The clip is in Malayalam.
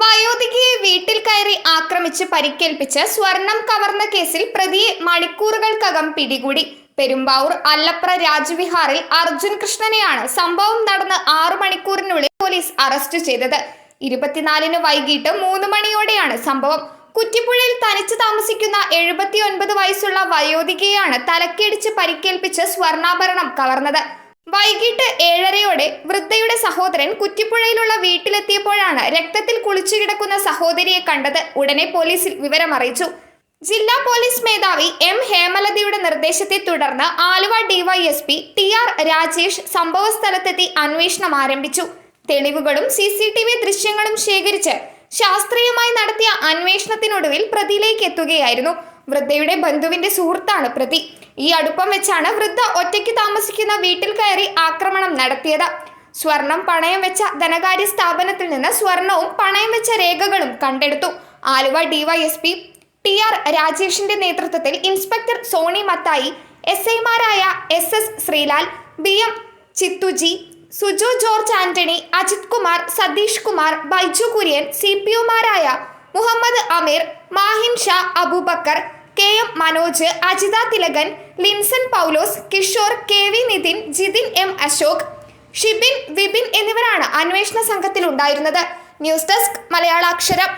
വയോധികയെ വീട്ടിൽ കയറി ആക്രമിച്ച് പരിക്കേൽപ്പിച്ച് സ്വർണം കവർന്ന കേസിൽ പ്രതിയെ മണിക്കൂറുകൾക്കകം പിടികൂടി. പെരുമ്പാവൂർ അല്ലപ്ര രാജവിഹാറിൽ അർജുൻ കൃഷ്ണനെയാണ് സംഭവം നടന്ന് ആറു മണിക്കൂറിനുള്ളിൽ പോലീസ് അറസ്റ്റ് ചെയ്തത്. ഇരുപത്തിനാലിന് വൈകിട്ട് മൂന്ന് മണിയോടെയാണ് സംഭവം. കുറ്റിപ്പുഴയിൽ തനിച്ച് താമസിക്കുന്ന എഴുപത്തി ഒൻപത് വയസ്സുള്ള വയോധികയാണ് തലക്കേടിച്ച് പരിക്കേൽപ്പിച്ച് സ്വർണാഭരണം കവർന്നത്. വൈകിട്ട് ഏഴരയോടെ വൃദ്ധയുടെ സഹോദരൻ കുറ്റിപ്പുഴയിലുള്ള വീട്ടിലെത്തിയപ്പോഴാണ് രക്തത്തിൽ കുളിച്ചു കിടക്കുന്ന സഹോദരിയെ കണ്ടത്. ഉടനെ പോലീസിൽ വിവരമറിയിച്ചു. ജില്ലാ പോലീസ് മേധാവി എം ഹേമലതയുടെ നിർദ്ദേശത്തെ തുടർന്ന് Aluva DYSP T R Rajesh സംഭവസ്ഥലത്തെത്തി അന്വേഷണം ആരംഭിച്ചു. തെളിവുകളും സി സി ടി വി ദൃശ്യങ്ങളും ശേഖരിച്ച് ശാസ്ത്രീയമായി നടത്തിയ അന്വേഷണത്തിനൊടുവിൽ പ്രതിയിലേക്ക് എത്തുകയായിരുന്നു. വൃദ്ധയുടെ ബന്ധുവിന്റെ സുഹൃത്താണ് പ്രതി. ഈ അടുപ്പം വെച്ചാണ് വൃദ്ധ ഒറ്റയ്ക്ക് താമസിക്കുന്ന വീട്ടിൽ കയറി ആക്രമണം നടത്തിയത്. സ്വർണം പണയം വെച്ച ധനകാര്യ സ്ഥാപനത്തിൽ നിന്ന് സ്വർണവും പണയം വെച്ച രേഖകളും കണ്ടെടുത്തു. ആലുവ ഡിവൈഎസ്പി ടി ആർ രാജേഷിന്റെ നേതൃത്വത്തിൽ ഇൻസ്പെക്ടർ സോണി മത്തായി എസ് ഐമാരായ S S Sreelal B M Chithuji Suju George Antony Ajith Kumar Satheesh Kumar Baiju Kurian C P ഒമാരായ Muhammad Ameer Mahin Shah Aboobacker K M Manoj Ajitha Thilakan Linson Paulose Kishore K V Nithin Jithin M Ashok Shibin Vipin എന്നിവരാണ് അന്വേഷണ സംഘത്തിൽ ഉണ്ടായിരുന്നത് ന്യൂസ് ഡെസ്ക് മലയാള അക്ഷരം